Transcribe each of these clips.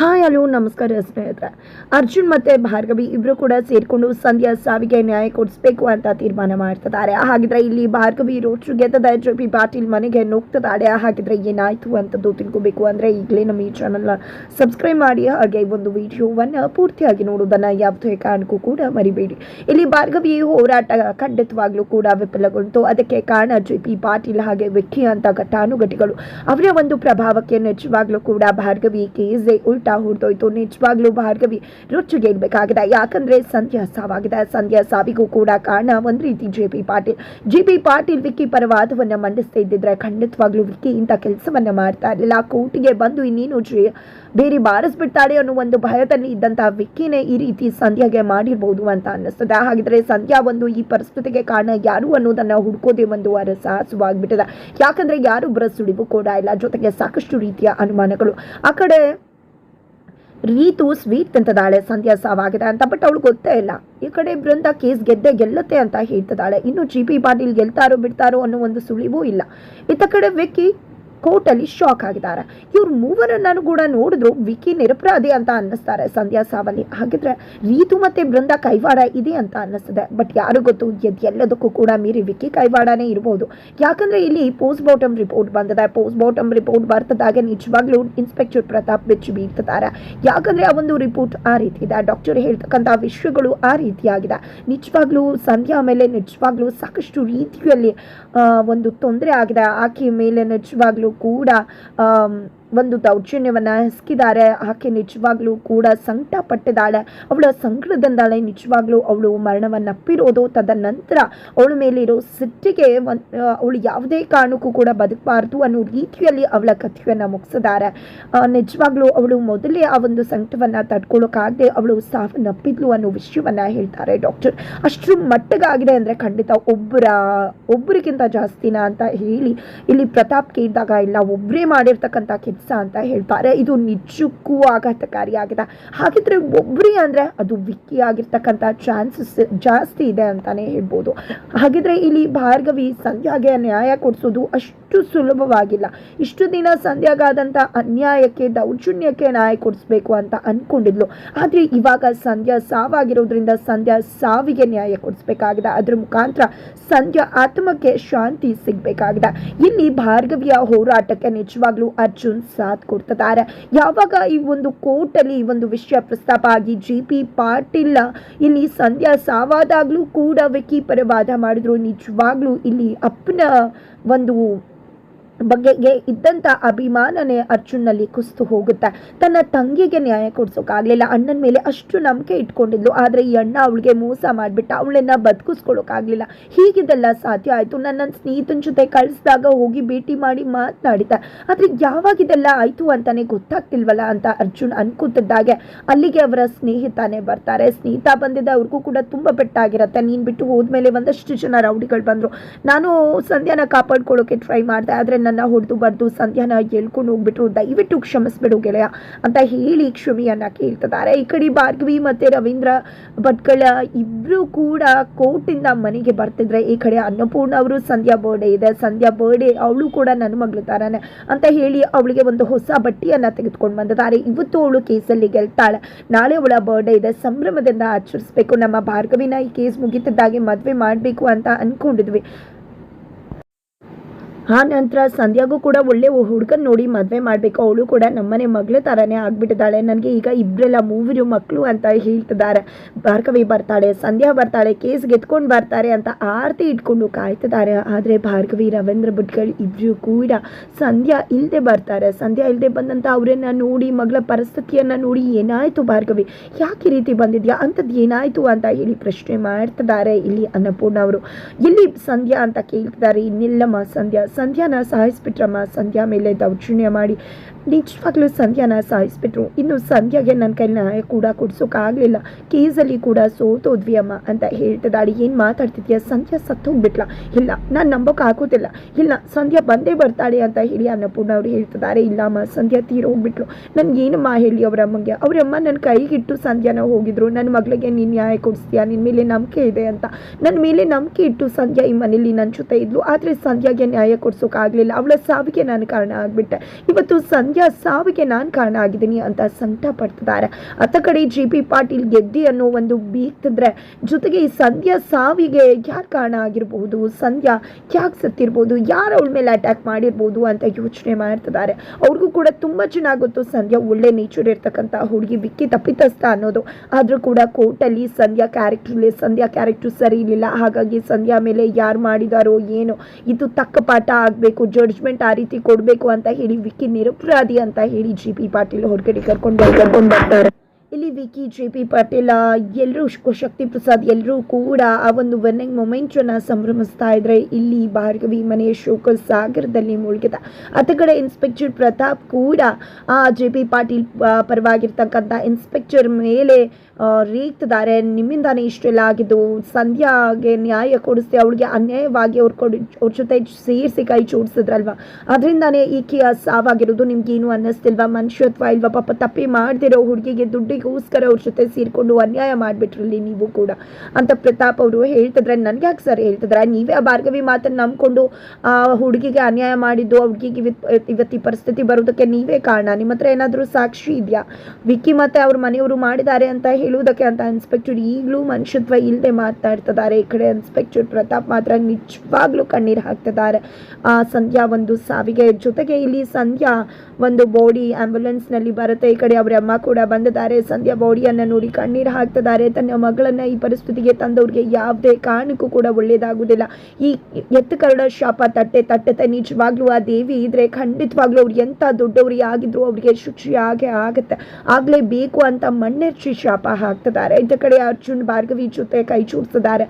Hi, hello, ನಮಸ್ಕಾರ ಸ್ನೇಹಿತರೆ. ಅರ್ಜುನ್ ಮತ್ತೆ ಭಾರ್ಗವಿ ಇಬ್ರು ಕೂಡ ಸೇರಿಕೊಂಡು ಸಂಧ್ಯಾ ಸಾವಿಗೆ ನ್ಯಾಯ ಕೊಡಿಸ್ಬೇಕು ಅಂತ ತೀರ್ಮಾನ ಮಾಡ್ತಿದ್ದಾರೆ. ಹಾಗಿದ್ರೆ ಇಲ್ಲಿ ಭಾರ್ಗವಿ ರೋಡ್ ಗೆದ್ದದ ಜೆ ಪಿ ಪಾಟೀಲ್ ಮನೆಗೆ ನುಗ್ತಿದ್ದಾರೆ. ಹಾಗಿದ್ರೆ ಏನಾಯಿತು ಅಂತದ್ದು ತಿಳ್ಕೊಬೇಕು ಅಂದ್ರೆ ಈಗಲೇ ನಮ್ಮ ಈ ಚಾನಲ್ ಸಬ್ಸ್ಕ್ರೈಬ್ ಮಾಡಿ. ಹಾಗೆ ಒಂದು ವಿಡಿಯೋವನ್ನು ಪೂರ್ತಿಯಾಗಿ ನೋಡೋದನ್ನ ಯಾವುದೇ ಕಾರಣಕ್ಕೂ ಕೂಡ ಮರಿಬೇಡಿ. ಇಲ್ಲಿ ಭಾರ್ಗವಿ ಹೋರಾಟ ಖಂಡಿತವಾಗ್ಲೂ ಕೂಡ ವಿಫಲಗೊಂಡು ಅದಕ್ಕೆ ಕಾರಣ ಜೆ ಪಿ ಪಾಟೀಲ್ ಹಾಗೆ ವಿಕ್ಕಿ ಅಂತ ಘಟಾನುಘಟಿಗಳು. ಅವರ ಒಂದು ಪ್ರಭಾವಕ್ಕೆ ನಿಜವಾಗ್ಲೂ ಕೂಡ ಭಾರ್ಗವಿ ಕೇಸೆ ಉಲ್ಟಾ ಹೊಡೆದೋಯ್ತು ನಿಜವಾಗ್ಲೂ ಭಾರ್ಗವಿ ರುಚಿಗೆಡ್ಬೇಕಾಗಿದೆ ಯಾಕಂದ್ರೆ ಸಂಧ್ಯಾ ಸಾವಾಗಿದೆ. ಸಂಧ್ಯಾ ಸಾವಿಗೂ ಕೂಡ ಕಾರಣ ಒಂದ್ ರೀತಿ J P Patil. J P Patil Vicky ಪರವಾದವನ್ನ ಮಂಡಿಸ್ತಾ ಇದ್ದಿದ್ರೆ ಖಂಡಿತವಾಗ್ಲೂ ವಿಕ್ಕಿ ಇಂಥ ಕೆಲಸವನ್ನ ಮಾಡ್ತಾ ಇರಲಿಲ್ಲ. ಕೋರ್ಟಿಗೆ ಬಂದು ಇನ್ನೇನು ಜೆ ಬೇರೆ ಬಾರಿಸ್ಬಿಡ್ತಾಳೆ ಅನ್ನೋ ಒಂದು ಭಯದಲ್ಲಿ ಇದ್ದಂತಹ ವಿಕ್ಕಿನೇ ಈ ರೀತಿ ಸಂಧ್ಯಾಗೆ ಮಾಡಿರ್ಬೋದು ಅಂತ ಅನ್ನಿಸ್ತದೆ. ಹಾಗಿದ್ರೆ ಸಂಧ್ಯಾ ಒಂದು ಈ ಪರಿಸ್ಥಿತಿಗೆ ಕಾರಣ ಯಾರು ಅನ್ನೋದನ್ನ ಹುಡ್ಕೋದೆ ಒಂದು ಸಾಹಸವಾಗ್ಬಿಟ್ಟಿದೆ ಯಾಕಂದ್ರೆ ಯಾರು ಬ್ರಸ್ ಸುಳಿವು ಕೂಡ ಇಲ್ಲ. ಜೊತೆಗೆ ಸಾಕಷ್ಟು ರೀತಿಯ ಅನುಮಾನಗಳು. ಆ ಕಡೆ ರೀತು ಸ್ವೀಟ್ ತಿಂತದಾಳೆ ಸಂಧ್ಯಾ ಸಾವಾಗಿದೆ ಅಂತ ಬಟ್ ಅವಳು ಗೊತ್ತೇ ಇಲ್ಲ. ಈ ಕಡೆ ಬೃಂದ ಕೇಸ್ ಗೆದ್ದೆ ಗೆಲ್ಲುತ್ತೆ ಅಂತ ಹೇಳ್ತದಾಳೆ ಇನ್ನು ಜಿ ಪಿ ಪಾಟೀಲ್ ಗೆಲ್ತಾರೋ ಬಿಡ್ತಾರೋ ಅನ್ನೋ ಒಂದು ಸುಳಿವೂ ಇಲ್ಲ. ಇತ್ತ ಕಡೆ ವಿಕ್ಕಿ ಕೋರ್ಟಲ್ಲಿ ಶಾಕ್ ಆಗಿದ್ದಾರೆ. ಇವ್ರು ಮೂವರನ್ನು ಕೂಡ ನೋಡಿದ್ರು. ವಿಕಿ ನಿರಪರಾಧಿ ಅಂತ ಅನ್ನಿಸ್ತಾರೆ. ಸಂಧ್ಯಾ ಸಾವಲ್ಲಿ ಹಾಗಿದ್ರೆ ರೀತು ಮತ್ತೆ ಬೃಂದ ಕೈವಾಡ ಇದೆ ಅಂತ ಅನ್ನಿಸ್ತದೆ. ಬಟ್ ಯಾರು ಗೊತ್ತು ಎಲ್ಲದಕ್ಕೂ ಕೂಡ ಮೀರಿ ವಿಕಿ ಕೈವಾಡನೇ ಇರ್ಬೋದು. ಯಾಕಂದ್ರೆ ಇಲ್ಲಿ ಪೋಸ್ಟ್ ಬಾಟಮ್ ರಿಪೋರ್ಟ್ ಬಂದಿದೆ. ಪೋಸ್ಟ್ ಬಾಟಮ್ ರಿಪೋರ್ಟ್ ಬರ್ತದಾಗ ನಿಜವಾಗ್ಲೂ ಇನ್ಸ್ಪೆಕ್ಟರ್ ಪ್ರತಾಪ್ ಬೆಚ್ಚು ಬೀಳ್ತಿದ್ದಾರೆ. ಯಾಕಂದ್ರೆ ಆ ಒಂದು ರಿಪೋರ್ಟ್ ಆ ರೀತಿ ಇದೆ. ಡಾಕ್ಟರ್ ಹೇಳ್ತಕ್ಕಂಥ ವಿಷಯಗಳು ಆ ರೀತಿಯಾಗಿದೆ. ನಿಜವಾಗ್ಲೂ ಸಂಧ್ಯಾ ಮೇಲೆ ನಿಜವಾಗ್ಲೂ ಸಾಕಷ್ಟು ರೀತಿಯಲ್ಲಿ ಒಂದು ತೊಂದರೆ ಆಗಿದೆ. ಆಕೆಯ ಮೇಲೆ ನಿಜವಾಗ್ಲೂ ಕೂಡ ಆಮ್, ಒಂದು ದೌರ್ಜನ್ಯವನ್ನು ಹೆಸಗಿದ್ದಾರೆ ಆಕೆ ನಿಜವಾಗ್ಲೂ ಕೂಡ ಸಂಕಟ ಪಟ್ಟಿದ್ದಾಳೆ ಅವಳ ಸಂಕಟದಿಂದಾಳೆ ನಿಜವಾಗ್ಲೂ ಅವಳು ಮರಣವನ್ನಪ್ಪಿರೋದು ತದನಂತರ ಅವಳ ಮೇಲಿರೋ ಸಿಟ್ಟಿಗೆ ಅವಳು ಯಾವುದೇ ಕಾರಣಕ್ಕೂ ಕೂಡ ಬದುಕಬಾರ್ದು ಅನ್ನೋ ರೀತಿಯಲ್ಲಿ ಅವಳ ಕಥೆಯನ್ನು ಮುಗಿಸಿದ್ದಾರೆ. ನಿಜವಾಗ್ಲೂ ಅವಳು ಮೊದಲೇ ಆ ಒಂದು ಸಂಕಟವನ್ನು ತಡ್ಕೊಳ್ಳೋಕ್ಕಾಗದೆ ಅವಳು ಸಾವನ್ನಪ್ಪಿದ್ಲು ಅನ್ನೋ ವಿಷಯವನ್ನು ಹೇಳ್ತಾರೆ ಡಾಕ್ಟರ್. ಅಷ್ಟು ಮಟ್ಟಗಾಗಿದೆ ಅಂದರೆ ಖಂಡಿತ ಒಬ್ಬರ, ಒಬ್ಬರಿಗಿಂತ ಜಾಸ್ತಿನ ಅಂತ ಹೇಳಿ ಇಲ್ಲಿ ಪ್ರತಾಪ್ ಕೇಳಿದಾಗ ಇಲ್ಲ ಒಬ್ಬರೇ ಮಾಡಿರ್ತಕ್ಕಂಥ ಕೆಲಸ ಅಂತ ಹೇಳ್ತಾರೆ. ಇದು ನಿಜಕ್ಕೂ ಆಘಾತಕಾರಿ ಆಗಿದೆ ಹಾಗಿದ್ರೆ ಒಬ್ಬರೇ ಅಂದರೆ ಅದು ವಿಕ್ಕಿ ಆಗಿರ್ತಕ್ಕಂಥ ಚಾನ್ಸಸ್ ಜಾಸ್ತಿ ಇದೆ ಅಂತಾನೆ ಹೇಳ್ಬೋದು. ಹಾಗಿದ್ರೆ ಇಲ್ಲಿ ಭಾರ್ಗವಿ ಸಂಧ್ಯಾಗೆ ನ್ಯಾಯ ಕೊಡಿಸೋದು ಅಷ್ಟು ಸುಲಭವಾಗಿಲ್ಲ. ಇಷ್ಟು ದಿನ ಸಂಧ್ಯಾಗಾದಂಥ ಅನ್ಯಾಯಕ್ಕೆ, ದೌರ್ಜನ್ಯಕ್ಕೆ ನ್ಯಾಯ ಕೊಡಿಸ್ಬೇಕು ಅಂತ ಅಂದ್ಕೊಂಡಿದ್ಲು ಆದರೆ ಇವಾಗ ಸಂಧ್ಯಾ ಸಾವಾಗಿರೋದ್ರಿಂದ ಸಂಧ್ಯಾ ಸಾವಿಗೆ ನ್ಯಾಯ ಕೊಡಿಸ್ಬೇಕಾಗಿದೆ. ಅದ್ರ ಮುಖಾಂತರ ಸಂಧ್ಯಾ ಆತ್ಮಕ್ಕೆ ಶಾಂತಿ ಸಿಗಬೇಕಾಗಿದೆ. ಇಲ್ಲಿ ಭಾರ್ಗವಿಯ ಹೋರಾಟಕ್ಕೆ ನಿಜವಾಗ್ಲೂ ಅರ್ಜುನ್ ಸಾಥ್ ಕೊಡ್ತಿದ್ದಾರೆ. ಯಾವಾಗ ಈ ಒಂದು ಕೋರ್ಟಲ್ಲಿ ಈ ಒಂದು ವಿಷಯ ಪ್ರಸ್ತಾಪ ಆಗಿ ಜಿ ಪಿ ಪಾಟೀಲ್ ಇಲ್ಲಿ ಸಂಧ್ಯಾ ಸಾವಾದಾಗ್ಲೂ ಕೂಡ ವಿಕಿ ಪರ ವಾದ ಮಾಡಿದ್ರು. ನಿಜವಾಗ್ಲೂ ಇಲ್ಲಿ ಅಪ್ಪನ ಒಂದು ಬಗೆಗೆ ಇದ್ದಂಥ ಅಭಿಮಾನನೇ ಅರ್ಜುನ್ನಲ್ಲಿ ಕುಸಿದು ಹೋಗುತ್ತೆ. ತನ್ನ ತಂಗಿಗೆ ನ್ಯಾಯ ಕೊಡ್ಸೋಕ್ಕಾಗಲಿಲ್ಲ ಅಣ್ಣನ ಮೇಲೆ ಅಷ್ಟು ನಂಬಿಕೆ ಇಟ್ಕೊಂಡಿದ್ಲು. ಆದರೆ ಈ ಅಣ್ಣ ಅವಳಿಗೆ ಮೋಸ ಮಾಡಿಬಿಟ್ಟ. ಅವಳನ್ನ ಬದುಕಿಸ್ಕೊಳ್ಳೋಕ್ಕಾಗಲಿಲ್ಲ ಹೀಗಿದೆಲ್ಲ ಸಾಧ್ಯ ಆಯಿತು. ನನ್ನ ಸ್ನೇಹಿತನ ಜೊತೆ ಕಳಿಸಿದಾಗ ಹೋಗಿ ಭೇಟಿ ಮಾಡಿ ಮಾತನಾಡಿದ್ದೆ. ಆದರೆ ಯಾವಾಗಿದೆಲ್ಲ ಆಯಿತು ಅಂತಲೇ ಗೊತ್ತಾಗ್ತಿಲ್ವಲ್ಲ ಅಂತ ಅರ್ಜುನ್ ಅನ್ಕೋತಿದ್ದಾಗೆ. ಅಲ್ಲಿಗೆ ಅವರ ಸ್ನೇಹಿತನೇ ಬರ್ತಾರೆ. ಸ್ನೇಹಿತ ಬಂದಿದ್ದ ಅವ್ರಿಗೂ ಕೂಡ ತುಂಬ ಪೆಟ್ಟಾಗಿರುತ್ತೆ. ನೀನು ಬಿಟ್ಟು ಹೋದ್ಮೇಲೆ ಒಂದಷ್ಟು ಜನ ರೌಡಿಗಳು ಬಂದರು. ನಾನು ಸಂಧ್ಯಾನ ಕಾಪಾಡ್ಕೊಳ್ಳೋಕೆ ಟ್ರೈ ಮಾಡಿದೆ. ಆದರೆ ನನ್ನ ಹೊಡೆದು ಬರೆದು ಸಂಧ್ಯಾನ ಎಳ್ಕೊಂಡು ಹೋಗ್ಬಿಟ್ರು. ದಯವಿಟ್ಟು ಕ್ಷಮಿಸ್ಬಿಡು ಗೆಳೆಯ ಅಂತ ಹೇಳಿ ಕ್ಷಮೆಯನ್ನು ಕೇಳ್ತಿದ್ದಾರೆ. ಈ ಕಡೆ ಭಾರ್ಗವಿ ಮತ್ತೆ ರವೀಂದ್ರ ಭಟ್ಕಳ ಇಬ್ರು ಕೂಡ ಕೋರ್ಟಿಂದ ಮನೆಗೆ ಬರ್ತಿದ್ರೆ. ಈ ಕಡೆ ಅನ್ನಪೂರ್ಣ ಅವರು ಸಂಧ್ಯಾ ಬರ್ಡೇ ಇದೆ. ಸಂಧ್ಯಾ ಬರ್ಡೇ ಅವಳು ಕೂಡ ನನ್ನ ಮಗಳು ಅಂತ ಹೇಳಿ ಅವಳಿಗೆ ಒಂದು ಹೊಸ ಬಟ್ಟೆಯನ್ನು ತೆಗೆದುಕೊಂಡು ಬಂದಿದ್ದಾರೆ. ಇವತ್ತು ಅವಳು ಕೇಸಲ್ಲಿ ಗೆಲ್ತಾಳೆ. ನಾಳೆ ಅವಳ ಬರ್ಡೇ ಇದೆ. ಸಂಭ್ರಮದಿಂದ ಆಚರಿಸ್ಬೇಕು. ನಮ್ಮ ಭಾರ್ಗವಿನ ಈ ಕೇಸ್ ಮುಗಿತಿದ್ದಾಗೆ ಮದುವೆ ಮಾಡಬೇಕು ಅಂತ ಅನ್ಕೊಂಡಿದ್ವಿ. ಆ ನಂತರ ಸಂಧ್ಯಾಗೂ ಕೂಡ ಒಳ್ಳೆ ಹುಡುಗನ ನೋಡಿ ಮದುವೆ ಮಾಡಬೇಕು. ಅವಳು ಕೂಡ ನಮ್ಮನೆ ಮಗಳ ಥರನೇ ಆಗಿಬಿಟ್ಟಿದ್ದಾಳೆ. ನನಗೆ ಈಗ ಇಬ್ಬರೆಲ್ಲ ಮೂವರು ಮಕ್ಕಳು ಅಂತ ಹೇಳ್ತಿದ್ದಾರೆ. ಭಾರ್ಗವಿ ಬರ್ತಾಳೆ, ಸಂಧ್ಯಾ ಬರ್ತಾಳೆ, ಕೇಸ್ ಗೆದ್ಕೊಂಡು ಬರ್ತಾರೆ ಅಂತ ಆರತಿ ಇಟ್ಕೊಂಡು ಕಾಯ್ತಿದ್ದಾರೆ. ಆದರೆ ಭಾರ್ಗವಿ, ರವೀಂದ್ರ ಭಟ್ಗಳು ಇಬ್ಬರು ಕೂಡ ಸಂಧ್ಯಾ ಇಲ್ಲದೆ ಬರ್ತಾರೆ. ಸಂಧ್ಯಾ ಇಲ್ಲದೆ ಬಂದಂಥ ಅವರನ್ನ ನೋಡಿ, ಮಗಳ ಪರಿಸ್ಥಿತಿಯನ್ನು ನೋಡಿ ಏನಾಯಿತು ಭಾರ್ಗವಿ? ಯಾಕೆ ಈ ರೀತಿ ಬಂದಿದ್ಯಾ? ಅಂಥದ್ದು ಏನಾಯಿತು ಅಂತ ಹೇಳಿ ಪ್ರಶ್ನೆ ಮಾಡ್ತಿದ್ದಾರೆ ಇಲ್ಲಿ ಅನ್ನಪೂರ್ಣ ಅವರು. ಇಲ್ಲಿ ಸಂಧ್ಯಾ ಅಂತ ಕೇಳ್ತಿದ್ದಾರೆ. ಇನ್ನಿಲ್ಲಮ್ಮ ಸಂಧ್ಯಾ ಸಂಧ್ಯಾನ ಸಾಯಿಸ್ಬಿಟ್ರಮ್ಮ ಸಂಧ್ಯಾ ಮೇಲೆ ದೌರ್ಜನ್ಯ ಮಾಡಿ ನಿಜವಾಗ್ಲೂ ಸಂಧ್ಯಾನ ಸಾಯಿಸ್ಬಿಟ್ರು. ಇನ್ನು ಸಂಧ್ಯಾಗೆ ನನ್ನ ನ್ಯಾಯ ಕೂಡ ಕೊಡ್ಸೋಕ್ಕಾಗಲಿಲ್ಲ ಕೇಸಲ್ಲಿ ಕೂಡ ಸೋತೋದ್ವಿ ಅಮ್ಮ ಅಂತ ಹೇಳ್ತಿದ್ದಾಳೆ ಏನು ಮಾತಾಡ್ತಿದ್ಯಾ? ಸಂಧ್ಯಾ ಸತ್ತೋಗ್ಬಿಟ್ಲ? ಇಲ್ಲ, ನಾನು ನಂಬೋಕ್ಕಾಗೋದಿಲ್ಲ ಇಲ್ಲ, ಸಂಧ್ಯಾ ಬಂದೇ ಬರ್ತಾಳೆ ಅಂತ ಹೇಳಿ ಅನ್ನಪೂರ್ಣ ಅವ್ರು ಹೇಳ್ತಿದ್ದಾರೆ ಇಲ್ಲಮ್ಮ ಸಂಧ್ಯಾ ತೀರೋಗ್ಬಿಟ್ಲು. ನನ್ಗೆ ಮಾ ಹೇಳಿ ಅವ್ರ ಅಮ್ಮಂಗೆ? ಅವ್ರಮ್ಮ ನನ್ನ ಕೈಗಿಟ್ಟು ಸಂಧ್ಯಾನ ಹೋಗಿದ್ರು. ನನ್ನ ಮಗಳಿಗೆ ನೀನು ನ್ಯಾಯ ಕೊಡಿಸ್ತೀಯಾ? ನಿನ್ನ ಮೇಲೆ ನಂಬಿಕೆ ಇದೆ ಅಂತ. ನನ್ನ ಮೇಲೆ ನಂಬಿಕೆ ಇಟ್ಟು ಸಂಧ್ಯಾ ಈ ಮನೇಲಿ ನನ್ನ ಜೊತೆ ಇದ್ಲು. ಆದರೆ ಸಂಧ್ಯಾಗೆ ನ್ಯಾಯ ಕೊಡ್ಸೋಕ್ಕಾಗಲಿಲ್ಲ ಅವಳ ಸಾವಿಗೆ ನಾನು ಕಾರಣ ಆಗಿಬಿಟ್ಟೆ. ಇವತ್ತು ಸಂಧ್ಯಾ ಸಂಧ್ಯಾ ಸಾವಿಗೆ ನಾನು ಕಾರಣ ಆಗಿದ್ದೀನಿ ಅಂತ ಸಂಕಟ ಪಡ್ತಿದ್ದಾರೆ ಅತ್ತ ಕಡೆ ಜಿ ಪಿ ಪಾಟೀಲ್ ಗೆದ್ದಿ ಅನ್ನೋ ಒಂದು ಬೀಗ್ತಿದ್ರೆ ಜೊತೆಗೆ ಈ ಸಂಧ್ಯ ಸಾವಿಗೆ ಯಾರು ಕಾರಣ ಆಗಿರ್ಬೋದು ಸಂಧ್ಯಾ ಯಾಕೆ ಸತ್ತಿರ್ಬೋದು? ಯಾರು ಅವಳ ಮೇಲೆ ಅಟ್ಯಾಕ್ ಮಾಡಿರ್ಬೋದು ಅಂತ ಯೋಚನೆ ಮಾಡ್ತಿದ್ದಾರೆ. ಅವ್ರಿಗೂ ಕೂಡ ತುಂಬ ಚೆನ್ನಾಗಿ ಗೊತ್ತು ಸಂಧ್ಯಾ ಒಳ್ಳೆ ನೇಚರ್ ಇರ್ತಕ್ಕಂಥ ಹುಡುಗಿ ಬಿಕ್ಕಿ ತಪ್ಪಿತಸ್ಥ ಅನ್ನೋದು. ಆದರೂ ಕೂಡ ಕೋರ್ಟಲ್ಲಿ ಸಂಧ್ಯಾ ಕ್ಯಾರೆಕ್ಟ್ರಲ್ಲಿ ಸಂಧ್ಯಾ ಕ್ಯಾರೆಕ್ಟರ್ ಸರಿ ಇರಲಿಲ್ಲ. ಹಾಗಾಗಿ ಸಂಧ್ಯಾ ಮೇಲೆ ಯಾರು ಮಾಡಿದಾರೋ ಏನು. ಇದು ತಕ್ಕ ಪಾಠ ಆಗಬೇಕು ಜಡ್ಜ್ಮೆಂಟ್ ಆ ರೀತಿ ಕೊಡಬೇಕು ಅಂತ ಹೇಳಿ ವಿಕ್ಕಿ ನಿರಪರಾಧಿ ಅಂತ ಹೇಳಿ ಜಿ ಪಿ ಪಾಟೀಲ್ ಹೊರಗಡೆ ಕರ್ಕೊಂಡು ಕರ್ಕೊಂಡು ಬರ್ತಾರೆ. ಇಲ್ಲಿ ವಿಕಿ, ಜೆ ಪಿ ಪಾಟೀಲ ಎಲ್ಲರೂ ಶಕ್ತಿ ಪ್ರಸಾದ್ ಎಲ್ಲರೂ ಕೂಡ ಆ ಒಂದು ವರ್ನಿಂಗ್ ಮೊಮೆಂಟನ್ನು ಸಂಭ್ರಮಿಸ್ತಾ ಇದ್ರೆ ಇಲ್ಲಿ ಭಾರ್ಗವಿ ಮನೆಯ ಶೋಕ ಸಾಗರದಲ್ಲಿ ಮುಳುಗಿದ. ಅತ್ತ ಕಡೆ ಇನ್ಸ್ಪೆಕ್ಟರ್ ಪ್ರತಾಪ್ ಕೂಡ ಆ ಜೆ ಪಿ ಪಾಟೀಲ್ ಪರವಾಗಿರ್ತಕ್ಕಂಥ ಇನ್ಸ್ಪೆಕ್ಟರ್ ಮೇಲೆ ರೇಗ್ತಿದ್ದಾರೆ ನಿಮ್ಮಿಂದಾನೇ ಇಷ್ಟೆಲ್ಲ ಆಗಿದ್ದು, ಸಂಧ್ಯಾಗೆ ನ್ಯಾಯ ಕೊಡಿಸಿ ಅವಳಿಗೆ ಅನ್ಯಾಯವಾಗಿ ಅವ್ರು ಕೊಡಿ, ಅವ್ರ ಜೊತೆ ಸೇರಿಸಿ ಕೈ ಜೋಡಿಸಿದ್ರಲ್ವ? ಅದರಿಂದಾನೇ ಈಕೆಯ ಸಾವಾಗಿರೋದು ನಿಮ್ಗೇನು ಅನ್ನಿಸ್ತಿಲ್ವಾ? ಮನುಷ್ಯತ್ವ ಇಲ್ವಾ? ಪಾಪ ತಪ್ಪಿ ಮಾಡ್ತಿರೋ ಹುಡುಗಿಗೆ ದುಡ್ಡಿಗೋಸ್ಕರ ಅವ್ರ ಜೊತೆ ಸೇರಿಕೊಂಡು ಅನ್ಯಾಯ ಮಾಡಿಬಿಟ್ರಲ್ಲಿ ನೀವು ಕೂಡ. ಅಂತ ಪ್ರತಾಪ್ ಅವರು ಹೇಳ್ತಿದ್ರೆ ನನಗೆ ಯಾಕೆ ಸರ್ ಹೇಳ್ತಿದ್ರೆ, ನೀವೇ ಆ ಭಾರ್ಗವಿ ಮಾತನ್ನು ನಂಬಿಕೊಂಡು ಆ ಹುಡುಗಿಗೆ ಅನ್ಯಾಯ ಮಾಡಿದ್ದು ಹುಡುಗಿಗೆ ಇವತ್ತು ಈ ಪರಿಸ್ಥಿತಿ ಬರೋದಕ್ಕೆ ನೀವೇ ಕಾರಣ. ನಿಮ್ಮ ಹತ್ರ ಏನಾದರೂ ಸಾಕ್ಷಿ ಇದೆಯಾ? ವಿಕ್ಕಿ ಮತ್ತೆ ಅವ್ರ ಮನೆಯವರು ಮಾಡಿದ್ದಾರೆ ಅಂತ ಹೇಳುವುದಕ್ಕೆ ಅಂತ ಇನ್ಸ್ಪೆಕ್ಟರ್ ಈಗಲೂ ಮನುಷ್ಯತ್ವ ಇಲ್ಲದೆ ಮಾತಾಡ್ತಿದ್ದಾರೆ. ಈ ಕಡೆ ಇನ್ಸ್ಪೆಕ್ಟರ್ ಪ್ರತಾಪ್ ಮಾತ್ರ ನಿಜವಾಗ್ಲೂ ಕಣ್ಣೀರು ಹಾಕ್ತಿದ್ದಾರೆ. ಆ ಸಂಧ್ಯಾ ಒಂದು ಸಾವಿಗೆ ಜೊತೆಗೆ ಇಲ್ಲಿ ಸಂಧ್ಯಾ ಒಂದು ಬಾಡಿ ಆಂಬ್ಯುಲೆನ್ಸ್ನಲ್ಲಿ ಬರುತ್ತೆ. ಈ ಕಡೆ ಅವರ ಅಮ್ಮ ಕೂಡ ಬಂದಿದ್ದಾರೆ. ಸಂಧ್ಯಾ ಬಾಡಿಯನ್ನು ನೋಡಿ ಕಣ್ಣೀರು ಹಾಕ್ತಿದ್ದಾರೆ. ತನ್ನ ಮಗಳನ್ನ ಈ ಪರಿಸ್ಥಿತಿಗೆ ತಂದವ್ರಿಗೆ ಯಾವುದೇ ಕಾರಣಕ್ಕೂ ಕೂಡ ಒಳ್ಳೇದಾಗುವುದಿಲ್ಲ. ಈ ಎತ್ತು ಕರಡ ಶಾಪ ತಟ್ಟೆ ತಟ್ಟತೆ ನಿಜವಾಗ್ಲೂ ಆ ದೇವಿ ಇದ್ರೆ ಖಂಡಿತವಾಗ್ಲೂ ಅವ್ರು ಎಂಥ ದೊಡ್ಡವರಿಗೆ ಆಗಿದ್ರು ಅವ್ರಿಗೆ ಶುಚಿ ಆಗೇ ಆಗುತ್ತೆ. ಆಗಲೇಬೇಕು ಅಂತ ಮಣ್ಣೆರ್ಚಿ ಶಾಪ ಹಾಕ್ತಿದ್ದಾರೆ. ಇದ್ದ ಕಡೆ ಅರ್ಜುನ್, ಭಾರ್ಗವಿ ಜೊತೆ ಕೈ ಜೋಡಿಸಿದ್ದಾರೆ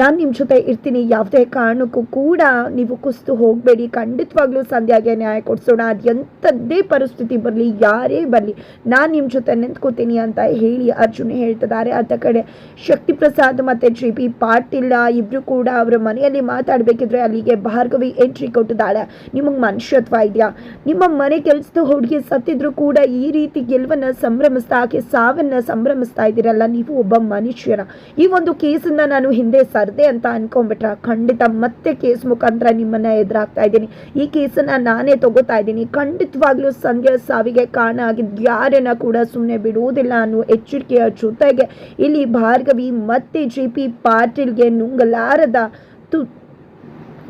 ನಾನು ನಿಮ್ಮ ಜೊತೆ ಇರ್ತೀನಿ. ಯಾವುದೇ ಕಾರಣಕ್ಕೂ ಕೂಡ ನೀವು ಕುಸ್ತು ಹೋಗಬೇಡಿ. ಖಂಡಿತವಾಗ್ಲೂ ಸಂಧ್ಯಾಗೆ ನ್ಯಾಯ ಕೊಡಿಸೋಣ. ಅದು ಎಂಥದ್ದೇ ಪರಿಸ್ಥಿತಿ ಬರಲಿ, ಯಾರೇ ಬರಲಿ. ನಾನು ನಿಮ್ಮ ಜೊತೆ ನಿಂತ್ಕೋತೀನಿ. ಅಂತ ಹೇಳಿ ಅರ್ಜುನ್ ಹೇಳ್ತಿದ್ದಾರೆ. ಅತ್ತ ಕಡೆ ಶಕ್ತಿ ಪ್ರಸಾದ್ ಮತ್ತು ಜಿ ಪಿ ಪಾಟೀಲ್ ಇಬ್ಬರು ಕೂಡ ಅವರ ಮನೆಯಲ್ಲಿ ಮಾತಾಡಬೇಕಿದ್ರೆ ಅಲ್ಲಿಗೆ ಭಾರ್ಗವಿ ಎಂಟ್ರಿ ಕೊಟ್ಟಿದ್ದಾಳೆ. ನಿಮಗೆ ಮನುಷ್ಯತ್ವ ಇದೆಯಾ? ನಿಮ್ಮ ಮನೆ ಕೆಲಸದ ಹುಡುಗಿ ಸತ್ತಿದ್ರು ಕೂಡ ಈ ರೀತಿ ಗೆಲುವನ್ನ ಸಂಭ್ರಮಿಸ್ತಾ ಆಕೆ ಸಾವನ್ನ ಸಂಭ್ರಮಿಸ್ತಾ ಇದ್ದೀರಲ್ಲ, ನೀವು ಒಬ್ಬ ಮನುಷ್ಯನ. ಈ ಒಂದು ಕೇಸನ್ನ ನಾನು ಹಿಂದೆ ಸರ್ದೆ ಅಂತ ಅನ್ಕೊಂಡ್ಬಿಟ್ರ ಖಂಡಿತ ಮತ್ತೆ ಕೇಸ್ ಮುಖಾಂತರ ನಿಮ್ಮನ್ನ ಎದುರಾಗ್ತಾ ಇದ್ದೀನಿ. ಈ ಕೇಸನ್ನ ನಾನೇ ತಗೋತಾ ಇದ್ದೀನಿ. ಖಂಡಿತವಾಗ್ಲೂ ಸಂಧ್ಯಾ ಸಾವಿಗೆ ಕಾರಣ ಆಗಿದ್ದು ಯಾರನ್ನ ಕೂಡ ಸುಮ್ಮನೆ ಬಿಡುವುದಿಲ್ಲ. ಅನ್ನೋ ಎಚ್ಚರಿಕೆಯ ಜೊತೆಗೆ ಇಲ್ಲಿ ಭಾರ್ಗವಿ ಮತ್ತೆ ಜೆ ಪಿ ಪಾಟೀಲ್ಗೆ ನುಂಗಲಾರದ ತು,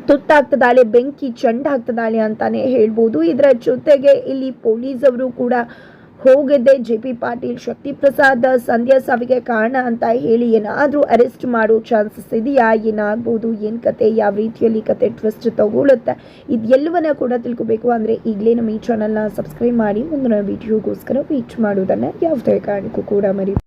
ತುತ್ತಾಗ್ತದಾಳೆ, ಬೆಂಕಿ ಚೆಂಡಾಗ್ತದಾಳೆ ಅಂತಾನೆ ಹೇಳ್ಬೋದು. ಇದರ ಜೊತೆಗೆ ಇಲ್ಲಿ ಪೊಲೀಸ್ ಅವರು ಕೂಡ ಹೋಗಿದ್ದೆ ಜೆ ಪಿ ಪಾಟೀಲ್ ಶಕ್ತಿ ಪ್ರಸಾದ್ ಸಂಧ್ಯಾ ಸಾವಿಗೆ ಕಾರಣ ಅಂತ ಹೇಳಿ ಏನಾದರೂ ಅರೆಸ್ಟ್ ಮಾಡೋ ಚಾನ್ಸಸ್ ಇದೆಯಾ? ಏನಾಗ್ಬೋದು? ಏನು ಕತೆ? ಯಾವ ರೀತಿಯಲ್ಲಿ ಕತೆ ಟ್ವಿಸ್ಟ್ ತಗೊಳುತ್ತೆ ಇದೆಲ್ಲವನ್ನ ಕೂಡ ತಿಳ್ಕೊಬೇಕು. ಅಂದರೆ ಈಗಲೇ ನಮ್ಮ ಈ ಚಾನಲ್ನ ಸಬ್ಸ್ಕ್ರೈಬ್ ಮಾಡಿ, ಮುಂದಿನ ವಿಡಿಯೋಗೋಸ್ಕರ ವೀಟ್ ಮಾಡೋದನ್ನು ಯಾವುದೇ ಕಾರಣಕ್ಕೂ ಕೂಡ ಮರಿ